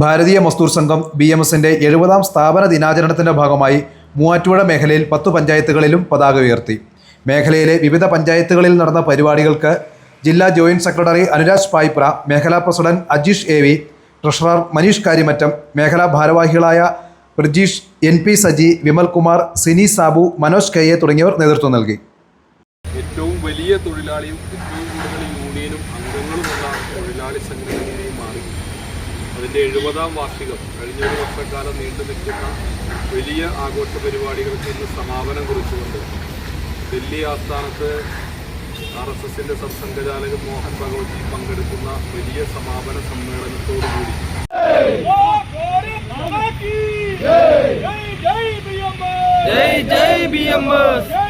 ഭാരതീയ മസ്ദൂർ സംഘം B M എസിന്റെ എഴുപതാം സ്ഥാപന ദിനാചരണത്തിന്റെ ഭാഗമായി മൂവാറ്റുപുഴ മേഖലയിൽ പത്ത് പഞ്ചായത്തുകളിലും പതാക ഉയർത്തി. മേഖലയിലെ വിവിധ പഞ്ചായത്തുകളിൽ നടന്ന പരിപാടികൾക്ക് ജില്ലാ ജോയിന്റ് സെക്രട്ടറി അനുരാജ് പായ്പ്ര മേഖലാ president Ajeesh A V treasurer Maneesh Karimattam മേഖലാ ഭാരവാഹികളായ Brijeesh N P Saji Vimalkumar Sini Sabu Manoj K A തുടങ്ങിയവർ നേതൃത്വം നൽകി. ഏറ്റവും വലിയ തൊഴിലാളിയും ഏറ്റവും കൂടുതൽ യൂണിയനും അംഗങ്ങളുമുള്ള തൊഴിലാളി സംഘടനയായി മാറി അതിന്റെ എഴുപതാം വാർഷികം കഴിഞ്ഞ ഒരു വർഷക്കാലം നീണ്ടു നിൽക്കുന്ന വലിയ ആഘോഷ പരിപാടികൾക്ക് ഇന്ന് സമാപനം കുറിച്ചുകൊണ്ട് ഡൽഹി ആസ്ഥാനത്ത് ആർ എസ് എസിന്റെ സർസംഘചാലകൻ മോഹൻ ഭഗവതി പങ്കെടുക്കുന്ന വലിയ സമാപന സമ്മേളനത്തോടുകൂടി ജയ് ജയ് ബി എം എസ്.